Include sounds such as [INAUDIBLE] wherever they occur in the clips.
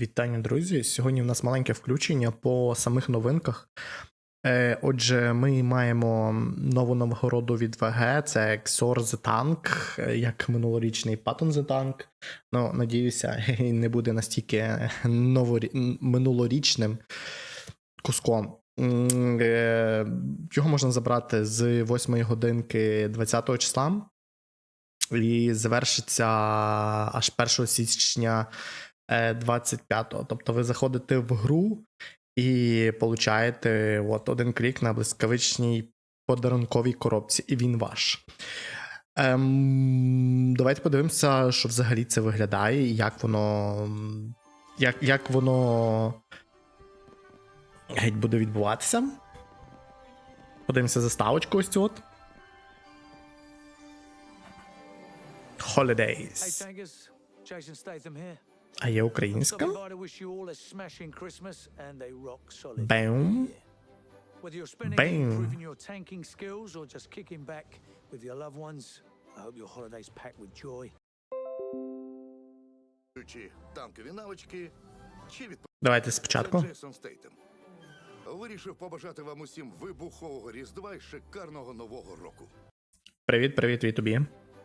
Вітання, друзі! Сьогодні в нас маленьке включення по самих новинках. Е, Отже, ми маємо нову нагороду від ВГ, це XOR The Tank, е, як минулорічний Patton The Tank. Ну, надіюся, [LAUGHS] не буде настільки новорі... минулорічним куском. Е, Його можна забрати з 8 годинки 20 числа і завершиться аж 1 січня 25-го. Тобто ви заходите в гру і получаєте от один клік на блискавичній подарунковій коробці, і він ваш. Ем, давайте подивимося, що взагалі це виглядає, і як воно. Як, як воно геть буде відбуватися. Подивимося заставочку ось цю от. Holidays. Hey Tankers, Jason Statham here. А є українська? Joy. Чи танкові навички, чи Давайте спочатку. Вирішив побажати вам усім вибухового різдва і шикарного нового року. Привіт, привіт від тобі.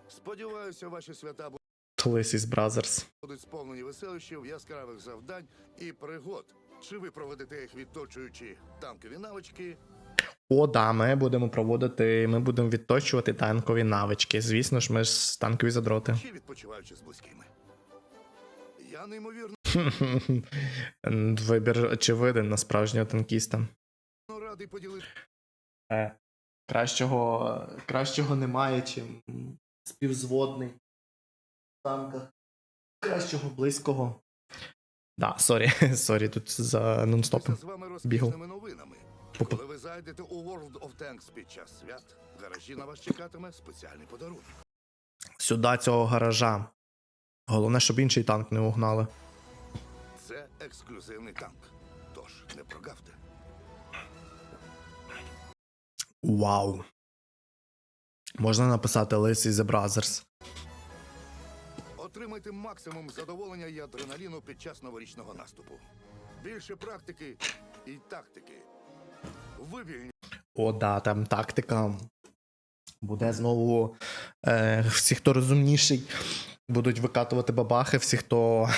Сподіваюся, ваші свята Tully's Brothers. будуть сповнені веселищів, яскравих завдань і пригод. Чи ви проведете їх відточуючи танкові навички, О, да, ми будемо проводити, ми будемо відточувати танкові навички. Звісно ж, ми ж танкові задроти. чи відпочиваючи з близькими? Я неймовірно [LAUGHS] Вибір очевиден на справжнього танкіста. радий поділити Е, кращого, кращого немає, чим співзводний в. Кращого близького. Да, сорі, [LAUGHS] сорі, тут за нонстопом. з вами бігав. розкішними новинами. Коли ви зайдете у World of Tanks під час свят, в гаражі на вас чекатиме спеціальний подарунок. Сюди цього гаража. Головне, щоб інший танк не угнали. Це ексклюзивний танк. Тож не прогавте. Вау. Можна написати Lacey The Brothers. Отримайте максимум задоволення і адреналіну під час новорічного наступу. Більше практики і тактики. Вивільні О, да, там тактика. Буде знову. Е, всі, хто розумніший, будуть викатувати бабахи, всі, хто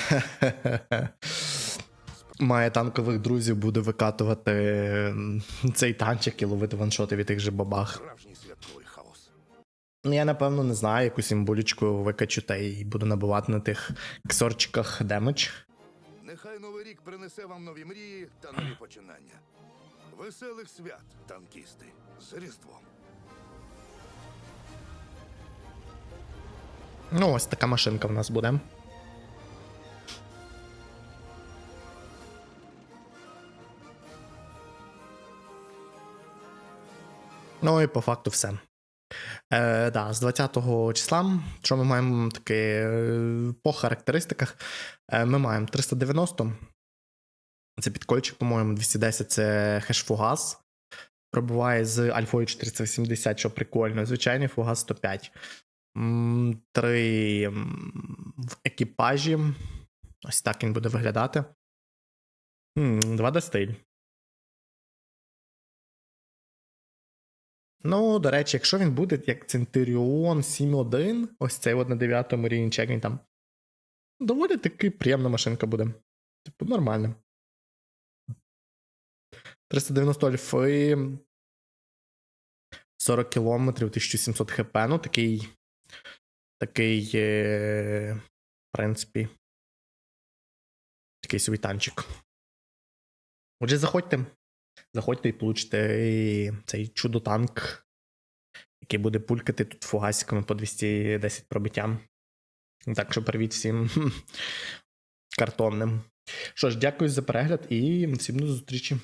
[LAUGHS] має танкових друзів, буде викатувати цей танчик і ловити ваншоти від тих же бабах. справжній святковий хаос. Ну, я, напевно, не знаю, якусь імбулечку викачу та і буду набивати на тих ксорчиках демедж. Нехай новий рік принесе вам нові мрії та нові починання. Веселих свят, танкісти, з Різдвом. Ну, ось така машинка в нас буде. Ну і по факту все. Е, да, з 20 числа, що ми маємо таке по характеристиках, е, ми маємо 390. Це підкольчик, по-моєму, 210 це хеш-фугас. Пробуває з альфою 480, що прикольно. Звичайний фугас 105. Три в екіпажі. Ось так він буде виглядати. М, 2D Ну, до речі, якщо він буде як Centurion 7.1, ось цей от на 9 рівні, він там. Доволі таки приємна машинка буде. Типу, нормально. 390 альфи. 40 кілометрів, 1700 хп. Ну, такий. Такий. Е, в принципі. Такий собі танчик. Отже, заходьте. Заходьте і получите цей чудо-танк, який буде пулькати тут фугасиками по 210 пробиттям. Так що привіт всім [LAUGHS] картонним. Що ж, дякую за перегляд і всім до зустрічі.